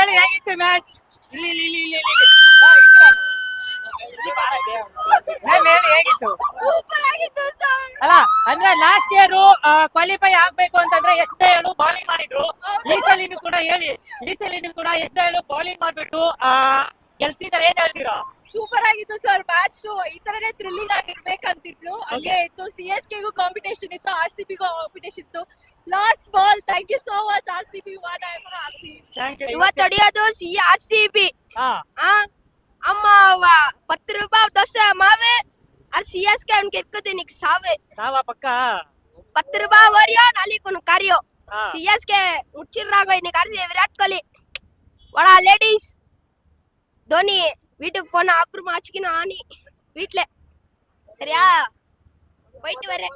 ಹೇಳಿ ಹೇಗಿತ್ತು ಮ್ಯಾಚ್ ಇಲ್ಲಿ ಇಲ್ಲಿ ಇಲ್ಲಿ ಇಲ್ಲಿ ಇಲ್ಲಿ. ಮ್ಯಾಮ್ ಹೇಳಿ ಹೇಗಿತ್ತು? ಸೂಪರ್ ಆಗಿತ್ತು ಸರ್ ಅಲ್ಲ ಅಂದ್ರೆ ಲಾಸ್ಟ್ ಇಯರ್ ಕ್ವಾಲಿಫೈ ಆಗ್ಬೇಕು ಅಂತಂದ್ರೆ ಎಷ್ಟೇ ಹೇಳು ಬೌಲಿಂಗ್ ಮಾಡಿದ್ರು. ಈ ಸಲಿನೂ ಕೂಡ ಹೇಳಿ ಈ ಸಲಿನೂ ಕೂಡ ಎಷ್ಟೇ ಹೇಳು ಬೌಲಿಂಗ್ ಮಾಡ್ಬಿಟ್ಟು ಆ, ಗೆಲ್ಸಿದಾರೆ ಏನ್ ಹೇಳ್ತೀರಾ? ಸೂಪರ್ ಆಗಿತ್ತು ಸರ್ ಮ್ಯಾಚ್ ಈ ತರನೇ ಥ್ರಿಲ್ಲಿಂಗ್ ಆಗಿರ್ಬೇಕಂತಿತ್ತು. ಹಂಗೆ ಇತ್ತು. ಸಿ ಎಸ್ ಕೆಗೂ ಕಾಂಪಿಟೇಷನ್ ಇತ್ತು ಆರ್ ಸಿ ಬಿಗೂ ಕಾಂಪಿಟೇಷನ್ ಇತ್ತು. Last ball thank you so much R C B what I happy ಇವತ್ತು ಹೊಡೆಯೋದು ಸಿ ಆರ್ ಸಿ ಬಿ ಅಮ್ಮ ಪತ್ತು ರೂಪಾಯಿ ದೋಸೆ ಮಾವೆ. ಆರ್ ಸಿ ಎಸ್ ಕೆ ಅವ್ನಿಗೆ ಇರ್ಕೋತೀನಿ ಸಾವೆ. ಸಾವಾ ಪಕ್ಕ. ಪತ್ತು ರೂಪಾಯಿ ವರಿಯೋ ನಾಲಿಕುನು ಕಾರ್ಯೋ. ಸಿ ಎಸ್ ಕೆ ಮುಚ್ಚಿರ್ರಾಗೋ ಇನ್ನಿಗೆ ಆರ್ ವಿರಾಟ್ ಕೊಹ್ಲಿ. ಒಳ ಲೇಡೀಸ್ ಧೋನಿ. வீட்டுக்கு போன அப்புறமா ஆச்சுக்கணும் ஆணி வீட்ல சரியா போயிட்டு வரேன்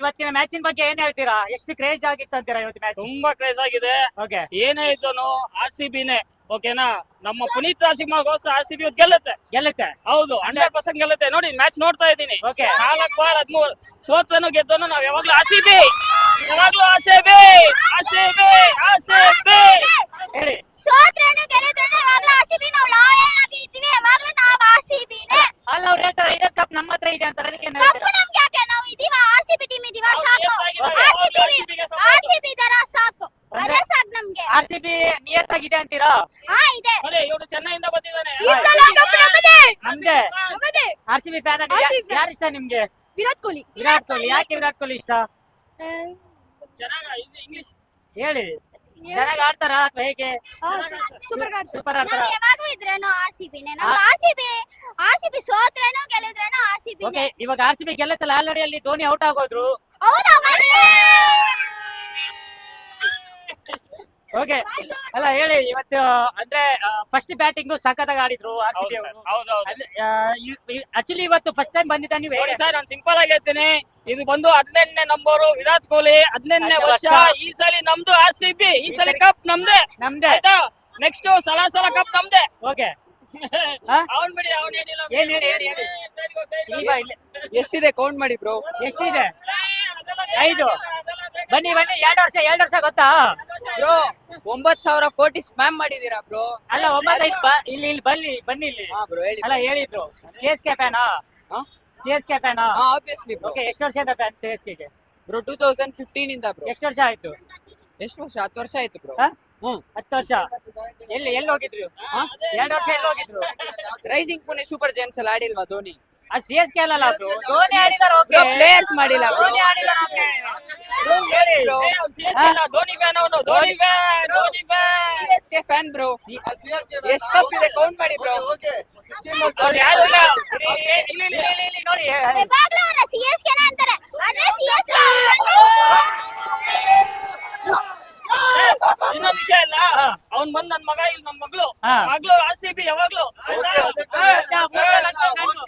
ಇವತ್ತಿನ ಮ್ಯಾಚಿನ ಬಗ್ಗೆ ಏನ್ ಹೇಳ್ತೀರಾ ಎಷ್ಟು ಕ್ರೇಜ್ ಆಗಿತ್ತು ಅಂತೀರಾ ಇವತ್ತು ಮ್ಯಾಚ್ ತುಂಬಾ ಕ್ರೇಜ್ ಆಗಿದೆ ಓಕೆ ಏನೇ ಇದ್ದನು ಆರ್ ಸಿ ಬಿನೇ ಓಕೆನಾ ನಮ್ಮ ಪುನೀತ್ ರಾಜ್ಕುಮಾರ್ಗೋಸ್ಕರ ಆರ್ ಸಿ ಬಿ ಗೆಲ್ಲುತ್ತೆ ಗೆಲ್ಲುತ್ತೆ ಹೌದು ಹಂಡ್ರೆಡ್ ಪರ್ಸೆಂಟ್ ಗೆಲ್ಲುತ್ತೆ ನೋಡಿ ಮ್ಯಾಚ್ ನೋಡ್ತಾ ಇದ್ದೀನಿ Okay. ನಾಲ್ಕು ಬಾಲ್ ಹದ್ಮೂರು ಸೋತನು ಗೆದ್ದನು ನಾವ್ ಯಾವಾಗ್ಲೂ ಆರ್ ಸಿ ಬಿ ಯಾವಾಗ್ಲೂ ಆಸೆ ಬೇ ಆಸೆ ಬೇ ಆಸೆ ಬೇ. ಹೇಳಿ. ಸೋತ್ರೇನು ಗೆಲ್ಲಿದ್ರೇನು ಯಾವಾಗ್ಲೂ ಆರ್ ಸಿ ನಾವು ಲಾಯಲ್ ಆಗಿ ಇದ್ದೀವಿ ಯಾವಾಗ್ಲೂ ನಾವು ಆರ್ ಸಿ ಅಲ್ಲ ಅವ್ರು ಹೇಳ್ತಾರೆ ಐದರ್ ಕಪ್ ನಮ್ಮ ಹತ್ರ ಇದೆ ಅಂತಾರೆ ಅದಕ್ಕೆ ನಾವು ಹೇಳ್ತೀರಾ? ನಮ್ಗೆ ಯಾಕೆ? ನಾವು ಇದೀವ ಆರ್ ಸಿ ಬಿ ಟೀಮ್ ಇದೀವ ಸಾಕು. ಎಷ್ಟಾಗಿದೆ? ಆರ್ ಸಿ ಬಿ RCB ಗೆ support. ಆರ್ ಸಿ ಬಿ ತರ ಸಾಕು. ಅದೇ ಸಾಕು ನಮ್ಗೆ. ಆರ್ ಸಿ ಬಿ ನಿಯತ್ತಾಗಿದೆ ಅಂತೀರಾ? ಹಾ ಇದೆ. ನೋಡಿ ಇವನು ಚೆನ್ನೈಯಿಂದ ಬಂದಿದ್ದಾನೆ. ಈ ಸಲ ಕಪ್ ನಮ್ಮದೇ ನಮ್ದೆ ನಮ್ಮದೇ ಆರ್ ಬಿ ಫ್ಯಾನ್ ಯಾರು ಇಷ್ಟ ನಿಮ್ಗೆ? ವಿರಾಟ್ ಕೊಹ್ಲಿ. ವಿರಾಟ್ ಕೊಹ್ಲಿ. ಯಾಕೆ ವಿರಾಟ್ ಕೊಹ್ಲಿ ಇಷ್ಟ? ಹೇಳಿ. ಚೆನ್ನಾಗಿ ಆಡ್ತಾರಾ ಅಥವಾ ಹೇಗೆ? ಸೂಪರ್ ಗಾಡ್ ಸೂಪರ್ ಆಡ್ತಾರಾ? ಯಾವಾಗೂ ಇದ್ರೇನು ಆರ್ ಸಿ ಬಿನೇ ನಮ್ಗೆ R C B R C B ಸೋತ್ರೇನು ಗೆಲ್ಲಿದ್ರೇನು ಆರ್ ಸಿ ಬಿ ಓಕೆ ಇವಾಗ ಆರ್ ಸಿ ಬಿ ಗೆಲ್ಲತ್ತಲ್ಲ. ಆಲ್ರೆಡಿ ಅಲ್ಲಿ ಧೋನಿ ಔಟ್ ಆಗೋದ್ರು. ಹೌದಾ? ಓಕೆ ಅಲ್ಲ ಹೇಳಿ ಇವತ್ತು ಅಂದ್ರೆ ಫಸ್ಟ್ ಬ್ಯಾಟಿಂಗ್ ಸಖತ್ತಾಗಿ ಆಡಿದ್ರು ಆರ್ ಸಿ ಬಿ ಆಕ್ಚುಲಿ ಇವತ್ತು ಫಸ್ಟ್ ಟೈಮ್ ಬಂದಿದ್ದ ನೀವು? ಹೇಳಿ ಸರ್ ನಾನು ಸಿಂಪಲ್ ಆಗಿ ಹೇಳ್ತೀನಿ. ಇದು ಬಂದು ಹದಿನೆಂಟನೇ ನಂಬರ್ ವಿರಾಟ್ ಕೊಹ್ಲಿ ಹದಿನೆಂಟನೇ ವರ್ಷ. ಈ ಸಲ ನಮ್ದು ಆರ್ ಸಿ ಬಿ ಈ ಸಲ ಕಪ್ ನಮ್ದೇ. ನಮ್ದೆ. ಆಯ್ತಾ? ನೆಕ್ಸ್ಟ್ ಸಲ ಸಲ ಕಪ್ ನಮ್ದೇ. ಓಕೆ? ಅವನ್ ಬಿಡಿ ಅವನ್ ಏನಿಲ್ಲ. ಎಷ್ಟಿದೆ ಕೌಂಟ್ ಮಾಡಿ ಬ್ರೋ ಎಷ್ಟಿದೆ? ಐದು. ಬನ್ನಿ ಬನ್ನಿ ಎರಡು ವರ್ಷ ಎರಡು ವರ್ಷ ಗೊತ್ತಾ? ಬ್ರೋ ಒಂಬತ್ ಸಾವಿರ ಕೋಟಿ ಸ್ಪ್ಯಾಮ್ ಮಾಡಿದೀರಾ ಬ್ರೋ ಅಲ್ಲ ಒಂಬತ್ತೈದು ಇಲ್ಲಿ ಇಲ್ಲಿ ಬನ್ನಿ ಬನ್ನಿ ಇಲ್ಲಿ. ಹಾ ಬ್ರೋ ಹೇಳಿ ಅಲ್ಲ ಹೇಳಿದ್ರು. ಸಿ ಎಸ್ ಕೆ ಫ್ಯಾನಾ? ಸಿ ಎಸ್ ಕೆ ಫ್ಯಾನಾ ಆಬ್ವಿಯಸ್ಲಿ ಓಕೆ ಎಷ್ಟು ಫ್ಯಾನ್ ಸಿ ಎಸ್ಗೆ? ಬ್ರೋ ಟೂ ತೌಸಂಡ್ ಫಿಫ್ಟೀನ್ ಇಂದ ಬ್ರೋ ಎಷ್ಟು ವರ್ಷ ಆಯ್ತು? ಎಷ್ಟು ವರ್ಷ? ಹತ್ತು ವರ್ಷ ಆಯ್ತು ಬ್ರೋ? ಹ್ಮ್ ಹತ್ತು ವರ್ಷ. ಎಲ್ಲಿ ಎಲ್ಲಿ ಹೋಗಿದ್ರು? ಎರಡು ವರ್ಷ ಎಲ್ಲಿ ಹೋಗಿದ್ರು? ರೈಸಿಂಗ್ ಪುಣೆ ಸೂಪರ್ ಜೈಂಟ್ಸ್ ಅಲ್ಲಿ ಆಡಿಲ್ವಾ ಧೋನಿ? ಆ ಸಿ ಎಸ್ ಕೆ ಅಲ್ಲ ಧೋನಿ ಆಡಿದಾರೆ ಓಕೆ players ಮಾಡಿಲ್ಲ. ಧೋನಿ ಆಡಿದಾರೆ ಓಕೆ ಹೇಳಿ ಅವ್ನು ಧೋನಿ ಫ್ಯಾನ್ ಅವನು. Dhoni fan Dhoni fan C S K fan bro ಎಷ್ಟು ಕಪ್ ಇದೆ ಕೌಂಟ್ ಮಾಡಿ ಬ್ರೋ ಅವ್ರು ಯಾರು ಇಲ್ಲ. ಇಲ್ಲಿ, ಇಲ್ಲಿ, ಇಲ್ಲಿ, ಇಲ್ಲಿ, ಇಲ್ಲಿ, ನೋಡಿ. ಯಾವಾಗ್ಲೂ ಅವ್ರ ಸಿ ಎಸ್ ಕೆನ ಅಂತಾರೆ. ಆದ್ರೆ ಸಿ ಎಸ್ ಕೆ ಇನ್ನೊಂದ್ ವಿಷಯ ಇಲ್ಲ ಅವ್ನ್ ಬಂದ್ ನನ್ ಮಗ ಇಲ್ಲಿ ನಮ್ ಮಗಳು. ಮಗಳು ಆರ್ ಸಿ ಬಿ ಯಾವಾಗ್ಲೂ ಆಯ್ತಾ? ಹಾ, ಚಾ, ಮೂರೇ ಲಕ್ಷ ನಾನು.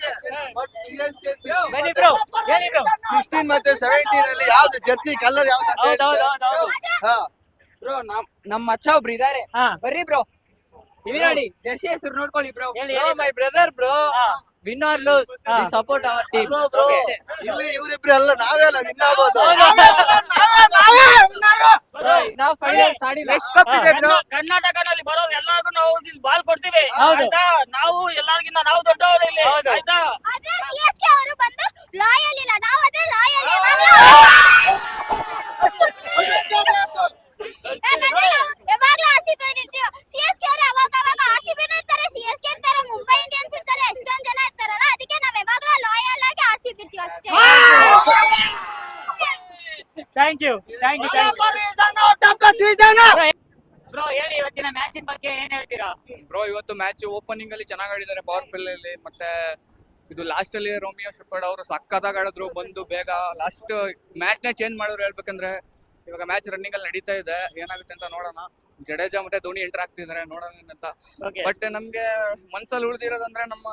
ಬನ್ನಿ ಬ್ರೋ ಹೇಳಿ ಬ್ರೋ ಸಿಕ್ಸ್ಟೀನ್ ಮತ್ತೆ ಸೆವೆಂಟೀನ್ ಅಲ್ಲಿ ಯಾವ್ದು ಜರ್ಸಿ ಕಲರ್ ಯಾವ್ದು ಹೌದು sir. ಹೌದು ಹೌದು. ಹೌದು ಹಾ. ಬ್ರೋ ನಮ್ ನಮ್ಮ ಅಚ್ಚ ಒಬ್ರು ಇದಾರೆ. ಹಾ. ಬರ್ರಿ ಬ್ರೋ. ಇಲ್ಲಿ ನೋಡಿ ಜರ್ಸಿ ಹೆಸರು ನೋಡ್ಕೊಳ್ಳಿ ಬ್ರೋ. ಹೇಳಿ ಬ್ರದರ್ ಹೇಳಿ. my brother bro ಹಾ. ವಿನ್ ಆರ್ ಲೂಸ್ ಹಾ. Support our team. ಇಲ್ಲಿ ಇವ್ರಿಬ್ರು ಎಲ್ಲ ನಾವೇ ಅಲ್ಲ ವಿನ್ ಆಗೋದು. ನಾವು ಫೈನಲ್ ಆಡಿಲ್ಲ ಎಷ್ಟು ಕಪ್ ಇದೆ ಬ್ರೋ ಕರ್ನಾ- ಕರ್ನಾಟಕನಲ್ಲಿ ಬರೋದು ಎಲ್ಲಾರ್ಗು ನಾವು ಇಲ್ಲಿ ಬಾಲ್ ಕೊಡ್ತೀವಿ. ಹೌದು. ಆಯ್ತಾ? ನಾವು ಎಲ್ಲಾರ್ಗಿಂತ ನಾವು ದೊಡ್ಡವರು ಇಲ್ಲಿ. ಹೌದು. ಆಯ್ತಾ? ಅವರು ಬಂದು ಇಲ್ಲ ನಾವು ಆದ್ರೆ ಲಾಯಲ್ ಯಾವಾಗ್ಲೂ ಆರ್ ಸಿ ಬಿ ಇರ್ತೀವಿ ಸಿ ಎಸ್ ಕೆ ಅವರು ಅವಾಗ ಅವಾಗ ಆರ್ ಸಿ ಬಿ ಇರ್ತಾರೆ ಸಿ ಎಸ್ ಕೆ ಇರ್ತಾರೆ ಮುಂಬೈ ಇಂಡಿಯನ್ಸ್ ಇರ್ತಾರೆ ಎಷ್ಟೊಂದ್ ಜನ ಇರ್ತಾರಲ್ಲ ಅದಕ್ಕೆ ನಾವ್ ಯಾವಾಗ್ಲೂ ಲಾಯಲ್ ಆಗಿ ಆರ್ ಸಿ ಬಿ ಇರ್ತೀವಿ ಅಷ್ಟೇ thank you thank you thank you bro ಹೇಳಿ ಇವತ್ತಿನ ಮ್ಯಾಚಿನ ಬಗ್ಗೆ ಏನ್ ಹೇಳ್ತೀರಾ? ಬ್ರೋ ಇವತ್ತು ಮ್ಯಾಚ್ ಓಪನಿಂಗ್ ಅಲ್ಲಿ ಚೆನ್ನಾಗಿ ಆಡಿದ್ದಾರೆ ಪವರ್ ಪ್ಲೇ ಅಲ್ಲಿ. ಮತ್ತೆ ಇದು ಲಾಸ್ಟ್ ಅಲ್ಲಿ ರೋಮಿಯೋ ಶೆಪರ್ಡ್ ಅವರು ಸಕ್ಕತ್ತಾಗಿ ಆಡಿದ್ರು. ಬಂದು ಬೇಗ ಲಾಸ್ಟ್ ಮ್ಯಾಚ್ ನೇ ಚೇಂಜ್ ಮಾಡಿದ್ರು ಹೇಳ್ಬೇಕಂದ್ರೆ ಇವಾಗ ಮ್ಯಾಚ್ ರನ್ನಿಂಗ್ ಅಲ್ಲಿ ನಡೀತಾ ಇದೆ. ಏನಾಗುತ್ತೆ ಅಂತ ನೋಡೋಣ. ಜಡೇಜಾ ಮತ್ತೆ ಧೋನಿ ಎಂಟರ್ ಆಗ್ತಿದ್ದಾರೆ. ನೋಡೋಣ ಅಂತ. ಬಟ್ ನಮ್ಗೆ ಮನ್ಸಲ್ಲಿ ಉಳಿದಿರೋದಂದ್ರೆ ನಮ್ಮ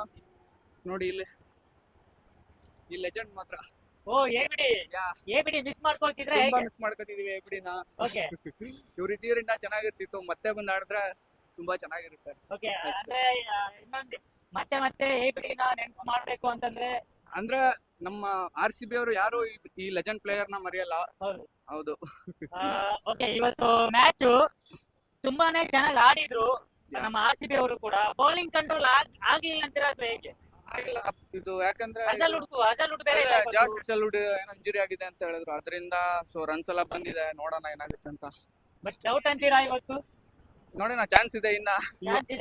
ನೋಡಿ ಇಲ್ಲಿ. ಈ ಲೆಜೆಂಡ್ ಮಾತ್ರ. ಓ ಏ ಬಿಡಿ. ಬಿಡಿ ಮಿಸ್ ಮಾಡ್ಕೊಳ್ತಿದ್ರೆ ತುಂಬಾ ಮಿಸ್ ಮಾಡ್ಕೊತಿದೀವಿ ಎಬ್ಡಿನ ಓಕೆ ಇವ್ರು ಇಟ್ಟಿದ್ರಿಂದ ಚೆನ್ನಾಗಿರ್ತಿತ್ತು. ಮತ್ತೆ ಬಂದು ಆಡಿದ್ರೆ ತುಂಬಾ ಚೆನ್ನಾಗಿರುತ್ತೆ. ಓಕೆ ಅಂದ್ರೆ ಇನ್ನೊಂದು ಮತ್ತೆ ಮತ್ತೆ ಏ ಬಿಡಿನ ನೆನ್ಪು ಮಾಡ್ಬೇಕು ಅಂತಂದ್ರೆ? ಅಂದ್ರೆ ನಮ್ಮ ಆರ್ ಸಿ ಬಿ ಅವರು ಯಾರು ಈ- ಲೆಜೆಂಡ್ ಪ್ಲೇಯರ್ನ ಮರೆಯಲ್ಲ. ಹೌದು. ಓಕೆ ಇವತ್ತು ಮ್ಯಾಚ್ ತುಂಬಾನೇ ಚೆನ್ನಾಗಿ ಆಡಿದ್ರು. ನಮ್ಮ ಆರ್ ಸಿ ಬಿ ಅವರು ಕೂಡ. ಬೌಲಿಂಗ್ ಕಂಟ್ರೋಲ್ ಆಗ್ಲಿಲ್ಲ ಅಂತೀರಾ ಅಥವಾ ಹೇಗೆ? ಆಗಿಲ್ಲ ಇದು. ಯಾಕಂದ್ರೆ ಅಸಲ್ ಹುಡುಕು ಅಸಲ್ ಹುಡುಕು ಬೇರೆ ಇವತ್ತು. ಜಾರ್ಜ್ ಸಲ್ಯೂಡ್ ಏನೋ ಇಂಜುರಿ ಆಗಿದೆ ಅಂತ ಹೇಳಿದ್ರು. ಅದರಿಂದ ಸೊ ರನ್ಸ್ ಎಲ್ಲ ಬಂದಿದೆ. ನೋಡೋಣ ಏನಾಗುತ್ತೆ ಅಂತ. ಬಟ್ ಡೌಟ್ ಅಂತೀರಾ ಇವತ್ತು? ನೋಡೋಣ ಚಾನ್ಸ್ ಇದೆ ಇನ್ನ.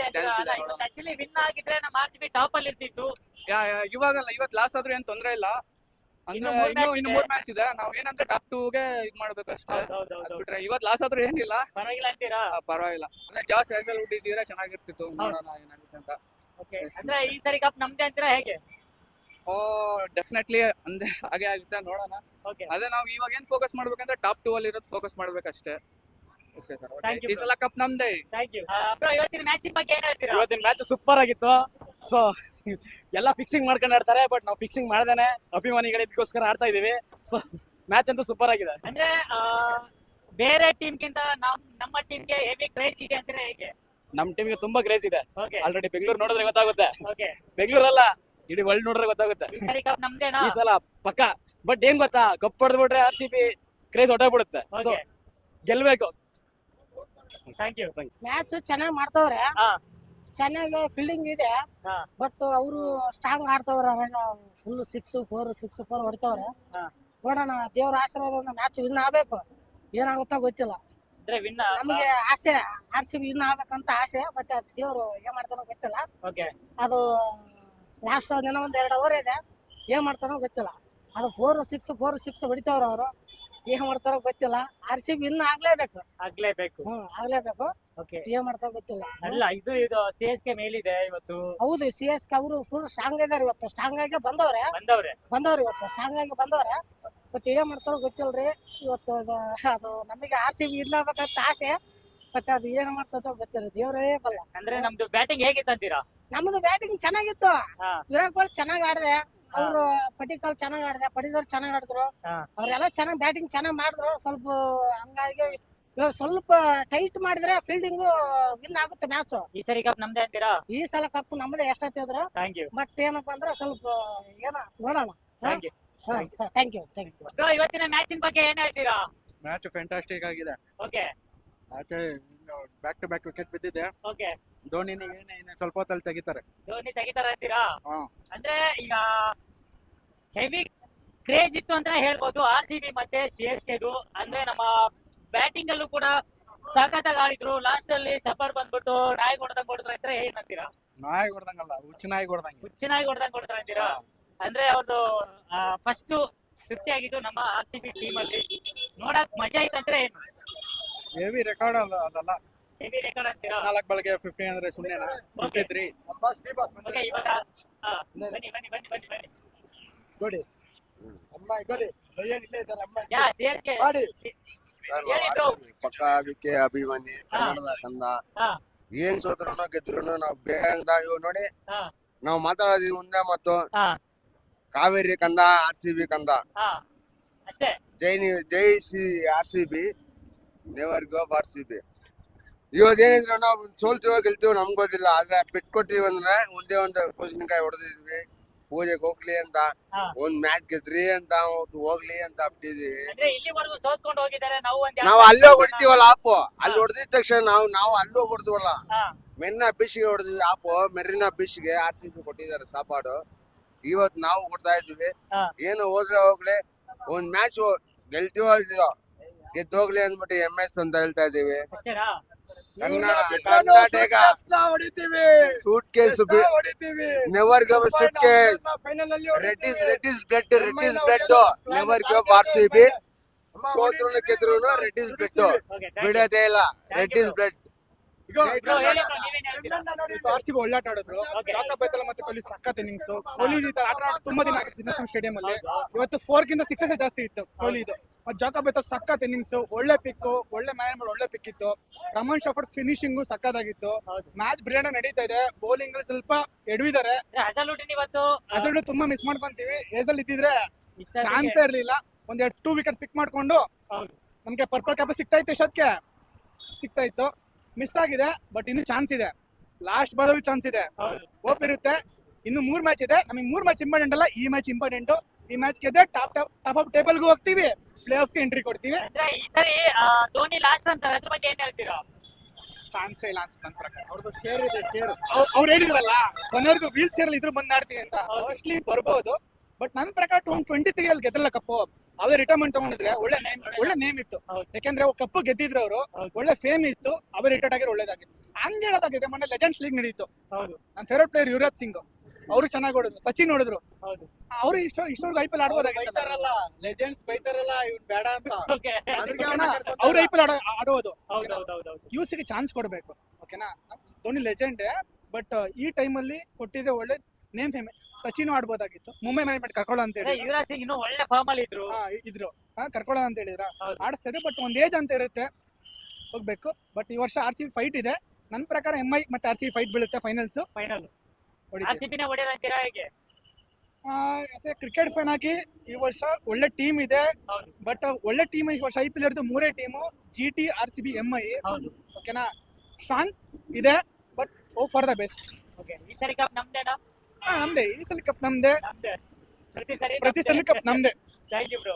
ಚಾನ್ಸ್ ಇದೆ ನೋಡೋಣ. ಆಕ್ಚುಲಿ ವಿನ್ ಆಗಿದ್ರೆ ನಮ್ಮ ಆರ್ ಸಿ ಬಿ ಟಾಪ್ ಅಲ್ಲಿ ಇರ್ತಿತ್ತು. ಯಾ- ಯಾ- ಇವಾಗಲ್ಲ ಇವತ್ ಲಾಸ್ ಆದ್ರೂ ಏನ್ ತೊಂದ್ರೆ ಇಲ್ಲ. ಅಂದ್ರೆ ಇನ್ನು ಮೂರ್ ಇನ್ನು match ಇನ್ನು ಇದೆ. ಮೂರ್ ಮ್ಯಾಚ್ ಇದೆ. ನಾವ್ ಏನಂದ್ರೆ ಟಾಪ್ ಟೂ ಗೆ ಇದ್ ಮಾಡ್ಬೇಕು ಅಷ್ಟೇ. ಅದ್ ಬಿಟ್ರೆ ಇವತ್ ಲಾಸ್ ಆದ್ರೂ ಏನಿಲ್ಲ. ಪರವಾಗಿಲ್ಲ ಅಂತೀರಾ? ಆ, ಪರವಾಗಿಲ್ಲ. ಅಂದ್ರೆ ಜಾಸ್ತಿ ಹೆಸರು ಹುಟ್ಟಿದ್ರೆ ಚೆನ್ನಾಗಿರ್ತಿತ್ತು. ನೋಡೋಣ ಏನಾಗುತ್ತೆ ಅಂತ. ಅಂದ್ರೆ ಈ ಸರಿ ಕಪ್ ನಮ್ದೇ ಅಂತೀರಾ ಹೇಗೆ? ಓ ಡೆಫಿನೆಟ್ಲಿ ಅಂದೆ ಹಾಗೆ ಆಗುತ್ತೆ ನೋಡೋಣ. ಓಕೆ ಅದೇ ನಾವು ಇವಾಗ ಏನ್ ಫೋಕಸ್ ಮಾಡ್ಬೇಕಂದ್ರೆ ಟಾಪ್ ಟೂ ಅಲ್ಲಿ ಇರೋದು ಫೋಕಸ್ ಮಾಡ್ಬೇಕಷ್ಟೇ. ಅಷ್ಟೇ ಸರ್ Thank you, ಈ ಸಲ ಕಪ್ ನಮ್ದೇ. ಥ್ಯಾಂಕ್ ಯು ಇವತ್ತಿನ ಮ್ಯಾಚಿನ ಬಗ್ಗೆ ಏನ್ ಹೇಳ್ತೀರಾ? ಇವತ್ತಿನ ಮ್ಯಾಚ್ ಸೂಪರ್ ಆಗಿತ್ತು. ಸೊ ಎಲ್ಲ ಫಿಕ್ಸಿಂಗ್ ಮಾಡ್ಕೊಂಡು ಆಡ್ತಾರೆ ಬಟ್ ನಾವು ಫಿಕ್ಸಿಂಗ್ ಮಾಡ್ದೇನೆ. ಅಭಿಮಾನಿಗಳು ಇದಕ್ಕೋಸ್ಕರ ಆಡ್ತಾ ಇದೀವಿ. ಸೊ ಮ್ಯಾಚ್ ಅಂತೂ ಸೂಪರ್ ಆಗಿದೆ. ಅಂದ್ರೆ ಆ, ಬೇರೆ ಟೀಮ್ ಗಿಂತ ನಮ್ ನಮ್ಮ ಟೀಮ್ಗೆ ಹೆವಿ ಕ್ರೇಜ್ ಇದೆ ಅಂದ್ರೆ ಹೇಗೆ? ನಮ್ ಟೀಮ್ಗೆ ತುಂಬಾ ಕ್ರೇಜ್ ಇದೆ. ಓಕೆ ಆಲ್ರೆಡಿ ಬೆಂಗಳೂರು ನೋಡಿದ್ರೆ ಗೊತ್ತಾಗುತ್ತೆ. ಓಕೆ ಬೆಂಗಳೂರಲ್ಲ ಇಡೀ ವರ್ಲ್ಡ್ ನೋಡಿದ್ರೆ ಗೊತ್ತಾಗುತ್ತೆ. ಈ ಸಲ ಪಕ್ಕ. ಬಟ್ ಏನ್ ಗೊತ್ತಾ ಕಪ್ ಹೊಡೆದ್ಬಿಟ್ರೆ ಆರ್ ಸಿ ಬಿ ಕ್ರೇಜ್ ಹೊಟ್ಟೋಗ್ಬಿಡುತ್ತೆ. ಸೊ ಗೆಲ್ಬೇಕು. ಥ್ಯಾಂಕ್ ಯು ಮ್ಯಾಚ್ ಚೆನ್ನಾಗಿ ಮಾಡ್ತವ್ರೆ. ಹಾ. ಚೆನ್ನಾಗಿ ಫೀಲ್ಡಿಂಗ್ ಇದೆ. ಹಾ. ಬಟ್ ಅವರು strong ಆಡ್ತವ್ರೆ full six four six four ಹೊಡಿತವ್ರೆ. ಹಾ. ನೋಡೋಣ ದೇವ್ರ ಆಶೀರ್ವಾದ ಮ್ಯಾಚ್ ವಿನ್ ಆಗ್ಬೇಕು. ಏನಾಗುತ್ತೋ ಗೊತ್ತಿಲ್ಲ. ಅಂದ್ರೆ ವಿನ್ ನಮಗೆ ಆಸೆ ಆರ್ ಸಿ ಬಿ ವಿನ್ ಆಗ್ಬೇಕಂತ ಆಸೆ ಮತ್ತೆ ಅದು ದೇವ್ರು ಏನ್ ಮಾಡ್ತಾನೋ ಗೊತ್ತಿಲ್ಲ. ಓಕೆ ಅದು ಲಾಸ್ಟ್ ದಿನ ಒಂದ್ ಎರಡು ಇದೆ. ಏನ್ ಮಾಡ್ತಾನೋ ಗೊತ್ತಿಲ್ಲ. ಅದು ಫೋರ್ ಸಿಕ್ಸ್ ಫೋರ್ ಸಿಕ್ಸ್ ಹೊಡಿತಾವ್ರ ಅವರು. ಏನ್ ಮಾಡ್ತಾರೋ ಗೊತ್ತಿಲ್ಲ. ಆರ್ ಸಿ ಬಿ ವಿನ್ ಆಗ್ಲೇಬೇಕು. ಆಗ್ಲೇಬೇಕು. ಹ್ಮ್ ಆಗ್ಲೇಬೇಕು. ಓಕೆ ಏನ್ ಮಾಡ್ತಾರೋ ಗೊತ್ತಿಲ್ಲ. ಅಲ್ಲ ಇದು ಇದು ಸಿ ಎಸ್ ಕೆ ಮೇಲಿದೆ ಇವತ್ತು. ಹೌದು ಸಿ ಎಸ್ ಕೆ ಅವರು ಫುಲ್ ಸ್ಟ್ರಾಂಗ್ ಇದಾರೆ ಇವತ್ತು. ಸ್ಟ್ರಾಂಗ್ ಆಗಿ ಬಂದವ್ರೆ. ಬಂದವ್ರೆ. ಬಂದವ್ರೆ ಇವತ್ತು. ಸ್ಟ್ರಾಂಗ್ ಆಗಿ ಬಂದವ್ರೆ. ಮತ್ತೆ ಏನ್ ಮಾಡ್ತಾರೋ ಗೊತ್ತಿಲ್ರಿ. ಇವತ್ತು ಅದು ಅದು ನಮಗೆ ಆರ್ ಸಿ ಬಿ ಇರ್ಲಾಬೇಕಂತ ಆಸೆ. ಮತ್ತೆ ಅದು ಏನ್ ಮಾಡ್ತದೋ ಗೊತ್ತಿಲ್ಲ. ದೇವ್ರೇ ಬಲ್ಲ. ಅಂದ್ರೆ ನಮ್ದು ಬ್ಯಾಟಿಂಗ್ ಹೇಗಿತ್ತು ಅಂತೀರಾ? ನಮ್ದು ಬ್ಯಾಟಿಂಗ್ ಚೆನ್ನಾಗಿತ್ತು. ಹಾ. ವಿರಾಟ್ ಕೊಹ್ಲಿ ಚೆನ್ನಾಗ್ ಆಡದೆ. ಅವರು ಪಟಿಕಲ್ ಚೆನ್ನಾಗ್ ಆಡ್ದೆ. ಪಡಿದವ್ರು ಚೆನ್ನಾಗ್ ಆಡಿದ್ರು. ಅವ್ರೆಲ್ಲ ಚೆನ್ನಾಗ್ ಬ್ಯಾಟಿಂಗ್ ಚೆನ್ನಾಗ್ ಮಾಡಿದ್ರು. ಸ್ವಲ್ಪ ಹಂಗಾಗಿ ಇವಾಗ ಸ್ವಲ್ಪ ಟೈಟ್ ಮಾಡಿದ್ರೆ ಫೀಲ್ಡಿಂಗ್ ವಿನ್ ಆಗುತ್ತೆ ಮ್ಯಾಚ್ ಈ ಸರಿ ಕಪ್ ನಮ್ದೇ ಅಂತೀರಾ? ಈ ಸಲ ಕಪ್ ನಮ್ದೇ ಎಷ್ಟೈತಿದ್ರು ಥ್ಯಾಂಕ್ ಯು ಬಟ್ ಏನಪ್ಪಾ ಅಂದ್ರೆ ಸ್ವಲ್ಪ ಏನ ನೋಡೋಣ. Thank you sir thank you thank you bro ಇವತ್ತಿನ ಮ್ಯಾಚಿನ ಬಗ್ಗೆ ಏನ್ ಹೇಳ್ತೀರಾ? ಮ್ಯಾಚ್ ಫ್ಯಾಂಟಾಸ್ಟಿಕ್ ಆಗಿದೆ. ಓಕೆ ಆಚೆ ಬ್ಯಾಕ್ ಟು ಬ್ಯಾಕ್ ವಿಕೆಟ್ ಬಿದ್ದಿದೆ. ಓಕೆ ಧೋನಿ ಸ್ವಲ್ಪ ಹೊತ್ತಲ್ಲಿ ತೆಗಿತಾರೆ. ಧೋನಿ ತೆಗಿತಾರ ಅಂತೀರಾ? ಹಾ. ಅಂದ್ರೆ ಈಗ ಹೆವಿ ಕ್ರೇಜ್ ಇತ್ತು ಅಂತ ಹೇಳ್ಬೋದು. ಆರ್ ಸಿ ಬಿ ಮತ್ತೆ ಸಿ ಎಸ್ ಕೆದು ಅಂದ್ರೆ ನಮ್ಮ ಬ್ಯಾಟಿಂಗ್ ಅಲ್ಲೂ ಕೂಡ ಸಖತ್ತಾಗಿ ಆಡಿದ್ರು ಲಾಸ್ಟ್ ಅಲ್ಲಿ ಸಫರ್ ಬಂದ್ಬಿಟ್ಟು ನಾಯಿ ಹೊಡೆದಂಗ್ ಅಂದ್ರೆ ಏನ್ ಅಂತೀರಾ? ನಾಯಿ ಹೊಡೆದಂಗಲ್ಲ ಹುಚ್ಚು ನಾಯಿ ಹೊಡ್ದಂಗೆ. ಹುಚ್ಚಿನಾಗಿ ಹೊಡೆದಂಗ್ ಹೊಡೆದ್ರ ಅಂತೀರಾ? ಅಂದ್ರೆ ಅವ್ರದ್ದು ಫಸ್ಟ್ ಫಿಫ್ಟಿ ಆಗಿದ್ದು ನಮ್ಮ ಆರ್ ಸಿ ಬಿ ಟೀಮ್ ಅಲ್ಲಿ. ನೋಡಕ್ ಮಜಾ ಐತಂದ್ರೆ ಏನು? ಹೆವಿ ರೆಕಾರ್ಡ್ ಅಲ್ಲ ಅದಲ್ಲ. ಹೆವಿ ರೆಕಾರ್ಡ್ ಅಂತೀರಾ? ನಾಲ್ಕು ಬಳಗೆ ಫಿಫ್ಟಿ ಅಂದ್ರೆ ಸುಮ್ಮನೆ ಫಿಫ್ಟಿ ತ್ರೀ ಓಕೆ ಇವಾಗ ಆ, ಬನ್ನಿ ಬನ್ನಿ ಬನ್ನಿ ಬನ್ನಿ ಬನ್ನಿ. ಕೊಡಿ ಅಮ್ಮ ಕೊಡಿ ಯಾ ಸಿ ಯಾ ಕೆ ಮಾಡಿ. ಪಕ್ಕ ವಿಕೆ ಅಭಿಮಾನಿ ಕನ್ನಡದ ಕಂದ. ಏನ್ ಸೋತ್ರನು ಗೆದ್ರು ನಾವ್ ಬೇಗ ನೋಡಿ. ನಾವ್ ಮಾತಾಡೋದು ಮುಂದೆ ಮತ್ತು ಕಾವೇರಿ ಕಂದ ಆರ್ ಸಿ ಬಿ ಕಂದ. ಜೈ ನಿ- ಜೈ C R C B never go R C B. ಇವಾಗ ಏನಿದ್ರು ನಾವು ಸೋಲ್ತೀವೋ ಗೆಲ್ತೀವೋ ನಮ್ಗ್ ಗೊತ್ತಿಲ್ಲ ಆದ್ರೆ ಬಿಟ್ಕೊಟ್ಟಿವಿ ಅಂದ್ರೆ ಒಂದೇ ಒಂದು ಪೋಷಣಕಾಯಿ ಹೊಡೆದಿದ್ವಿ. ಪೂಜೆಗೆ ಹೋಗ್ಲಿ ಅಂತ. ಒಂದ್ ಮ್ಯಾಚ್ ಗೆದ್ರಿ ಅಂತ ಹೋಗ್ಲಿ ಅಂತ ಬಿಟ್ಟಿದೀವಿ. ಅಂದ್ರೆ ಇಲ್ಲಿವರೆಗೂ ಸೋತ್ಕೊಂಡು ಹೋಗಿದ್ದಾರೆ ನಾವು ಒಂದ್ ನಾವು ಅಲ್ಲೇ ಹೊಡಿತೀವಲ್ಲ ಆಪು. ಅಲ್ಲಿ ಹೊಡೆದಿದ ತಕ್ಷಣ ನಾವು ನಾವು ಅಲ್ಲೂ ಹೋಗಿ ಹೊಡೆದಿವಲ್ಲ. ಮೆನ್ನ ಬೀಚ್ಗೆ ಹೊಡೆದಿದ್ವಿ ಆಪು ಮೆರಿನ ಬೀಚ್ಗೆ ಆರ್ ಸಿ ಬಿ ಕೊಟ್ಟಿದ್ದಾರೆ ಸಾಪಾಡು. ಇವತ್ ನಾವು ಕೊಡ್ತಾ ಇದ್ವಿ. ಏನು ಹೋದ್ರೆ ಹೋಗ್ಲಿ ಒಂದ್ ಮ್ಯಾಚ್ ಗೆಲ್ತೀವೋ ಗೆದ್ದೋಗ್ಲಿ ಹೋಗ್ಲಿ ಅಂದ್ಬಿಟ್ಟು ಎಂ ಎಸ್ ಅಂತ ಹೇಳ್ತಾ ಇದೀವಿ ಹೊಡಿತೀವಿ ಸೂಟ್ ಕೇಸ್ ಹೊಡಿತೀವಿ never give suitcase red is red is blood red is blood never give R C B ಸೋತ್ರು ಗೆದ್ರು ರೆಡ್ ಇಸ್ ಬ್ಲಡ್ ಬಿಡೋದೇ ಇಲ್ಲ ರೆಡ್ ಇಸ್ ಬ್ಲಡ್ ಹೇಳಿ bro, ನೀವೇನ್ ಹೇಳ್ತೀರಾ ಆರ್ ಸಿ ಬಿ ಒಳ್ಳೆ ಆಟ ಆಡಿದ್ರು Okay. ಜಾಕ ಬೈತಲ ಮತ್ತೆ ಕೊಹ್ಲಿ ಸಖತ್ ಇನ್ನಿಂಗ್ಸ್ ಕೊಹ್ಲಿ ಈ ತರ ಆಟ ತುಂಬಾ ದಿನ ಆಗಿತ್ತು ಚಿನ್ನಸ್ವಾಮಿ ಸ್ಟೇಡಿಯಂ ಅಲ್ಲಿ ಇವತ್ತು ಫೋರ್ ಗಿಂತ ಸಿಕ್ಸಸ್ ಜಾಸ್ತಿ ಇತ್ತು ಕೊಹ್ಲಿ ಇದು ಮತ್ತೆ ಜಾಕಬ್ ಬೈತಲ್ ಸಖತ್ ಇನ್ನಿಂಗ್ಸ್ ಒಳ್ಳೆ ಪಿಕ್ ಒಳ್ಳೆ ಮ್ಯಾನೇಜ್ಮೆಂಟ್ ಒಳ್ಳೆ ಪಿಕ್ ಇತ್ತು. ರಮನ್ ಶಫರ್ ಫಿನಿಶಿಂಗು ಸಖತ್ತಾಗಿತ್ತು. ಮ್ಯಾಚ್ ಬ್ರಿಲಿಯಂಟ್ ನಡೀತಾ ಇದೆ. ಬೌಲಿಂಗ್ ಅಲ್ಲಿ ಸ್ವಲ್ಪ ಎಡವಿದ್ದಾರೆ. ಇವತ್ತು. ತುಂಬಾ ಮಿಸ್ ಮಾಡ್ಕೊಂತೀವಿ. ಏಸಲ್ ಇದ್ದಿದ್ರೆ ಚಾನ್ಸ್ ಇರ್ಲಿಲ್ಲ. ಒಂದ್ ಎರಡು ಟೂ ವಿಕೆಟ್ ಪಿಕ್ ಮಾಡ್ಕೊಂಡು. ನಮ್ಗೆ ಪರ್ಪಲ್ ಕ್ಯಾಪ್ ಸಿಗ್ತಾ ಇತ್ತು ಎಷ್ಟೊತ್ತಿಗೆ? ಸಿಗ್ತಾ ಇತ್ತು. ಮಿಸ್ ಆಗಿದೆ ಬಟ್ ಇನ್ನು ಚಾನ್ಸ್ ಇದೆ. ಲಾಸ್ಟ್ ಬಾಲ್ ಚಾನ್ಸ್ ಇದೆ. ಓಪ್ ಇರುತ್ತೆ. ಇನ್ನು ಮೂರ್ ಮ್ಯಾಚ್ ಇದೆ. ನಮಗೆ ಮೂರ್ ಮ್ಯಾಚ್ ಇಂಪಾರ್ಟೆಂಟ್ ಅಲ್ಲ ಈ ಮ್ಯಾಚ್ ಇಂಪಾರ್ಟೆಂಟ್ ಈ ಮ್ಯಾಚ್ ಗೆದ್ರೆ ಟಾಪ್ ಟಾಪ್ ಆಫ್ ಟೇಬಲ್ಗೂ ಹೋಗ್ತೀವಿ. ಪ್ಲೇ ಆಫ್ ಎಂಟ್ರಿ ಕೊಡ್ತೀವಿ. ಅಂದ್ರೆ ಈ ಸರಿ ಆ, ಧೋನಿ ಲಾಸ್ಟ್ ಅಂತಾರೆ ಅದ್ರ ಬಗ್ಗೆ ಏನ್ ಹೇಳ್ತೀರಾ? ಚಾನ್ಸೇ ಇಲ್ಲ ಅನ್ಸುತ್ತೆ ನನ್ನ ಪ್ರಕಾರ. ಅವ್ರದ್ದು ಶೇರ್ ಇದೆ ಶೇರ್ ಅವ್ರು ಹೇಳಿದ್ರಲ್ಲ ಕೊನೆವರೆಗೂ ವೀಲ್ ಚೇರ್ ಇದ್ರು ಬಂದ್ ಆಡ್ತೀವಿ ಅಂತ. ಮೋಸ್ಟ್ಲಿ ಬರ್ಬೋದು. ಬಟ್ ನನ್ನ ಪ್ರಕಾರ ಟೂ ಟ್ವೆಂಟಿ ತ್ರೀ ಅಲ್ಲಿ ಗೆದ್ದಲ್ಲ ಕಪ್ಪು. ಅವೇ ರಿಟೈರ್ಮೆಂಟ್ ತಗೊಂಡಿದ್ರೆ ಒಳ್ಳೆ ನೇಮ್ ಒಳ್ಳೆ ನೇಮ್ ಇತ್ತು. ಹೌದು. ಯಾಕಂದ್ರೆ ಅವ್ರು ಕಪ್ಪು ಗೆದ್ದಿದ್ರು ಅವರು. ಒಳ್ಳೆ ಫೇಮ್ ಇತ್ತು. ಅವೇ ರಿಟೈರ್ಡ್ ಆಗಿರೋ ಒಳ್ಳೇದಾಗಿತ್ತು. ಹಂಗೆ ಹೇಳೋದಾಗಿದ್ರೆ ಮೊನ್ನೆ ಲೆಜೆಂಡ್ಸ್ ಲೀಗ್ ನಡೀತು. ಹೌದು. ನನ್ನ ಫೇವ್ರೆಟ್ ಪ್ಲೇಯರ್ ಯುವರಾಜ್ ಸಿಂಗ್. ಅವರು ಚೆನ್ನಾಗಿ ಹೊಡಿದ್ರು ಸಚಿನ್ ಹೊಡಿದ್ರು ಹೌದು. ಅವರು ಇಷ್ಟ ಇಷ್ಟವರೆಗೂ ಐ ಪಿ ಎಲ್ ಆಡ್ಬೋದಾಗಿತ್ತು ಲೆಜೆಂಡ್ಸ್ ಬೈತಾರಲ್ಲ ಇವ್ನು ಬೇಡ ಅಂತ. ಓಕೆ ಅವ್ರ ಐ ಪಿ ಎಲ್ ಆಡೋದು. ಹೌದು ಹೌದು ಹೌದು ಹೌದು. ಯೂಸ್ಗೆ ಚಾನ್ಸ್ ಕೊಡಬೇಕು. ಓಕೆನಾ ಧೋನಿ ಲೆಜೆಂಡ್ ಬಟ್ ಈ ಟೈಮಲ್ಲಿ ಕೊಟ್ಟಿದ್ರೆ ಒಳ್ಳೆ ನೇಮ್ ಫೇಮ್ ಸಚಿನ್ ಆಡ್ಬೋದಾಗಿತ್ತು ಮುಂಬೈ ಮ್ಯಾನೇಜ್ಮೆಂಟ್ ಕರ್ಕೊಳ್ಳೋ ಅಂತ ಹೇಳಿ ಯುವರಾಜ್ ಸಿಂಗ್ ಇನ್ನೂ ಒಳ್ಳೆ ಫಾರ್ಮ್ ಅಲ್ಲಿ ಇದ್ರು. ಹಾ, ಇದ್ರು. ಹಾ, ಕರ್ಕೊಳ್ಳೋ ಅಂತ ಹೇಳಿದ್ರ. ಹೌದು. ಆಡಿಸ್ತಾರೆ ಬಟ್ ಒಂದ್ ಏಜ್ ಅಂತ ಇರುತ್ತೆ. ಹೋಗ್ಬೇಕು. ಬಟ್ ಈ ವರ್ಷ ಆರ್ ಸಿ ಫೈಟ್ ಇದೆ. ನನ್ನ ಪ್ರಕಾರ ಎಂ ಐ ಮತ್ತೆ ಆರ್ ಸಿ ಫೈಟ್ ಬೀಳುತ್ತೆ ಫೈನಲ್ಸ್ ಫೈನಲ್ ಆರ್ ಸಿ ಬಿನ ಹೊಡೆಯದಂತೀರಾ ಹೇಗೆ? ಕ್ರಿಕೆಟ್ ಫ್ಯಾನ್ ಆಗಿ ಈ ವರ್ಷ ಒಳ್ಳೆ ಟೀಮ್ ಇದೆ. ಬಟ್ ಒಳ್ಳೆ ಟೀಮ್ ಈ ವರ್ಷ ಐ ಪಿ ಎಲ್ ಇರೋದು ಮೂರೇ team G T R C B M I ಓಕೆನಾ ಸ್ಟ್ರಾಂಗ್ ಇದೆ but oh for the best okay ಈ ಸರಿ ಕಪ್ ನಮ್ದೇನಾ? ನಮ್ದೇ. ಈ ಸಲ ಕಪ್ ನಮ್ದೇ. ನಮ್ದೇ. ಪ್ರತಿ ಸರಿ ಪ್ರತಿ ಸಲ ಕಪ್ ನಮ್ದೇ. Thank you bro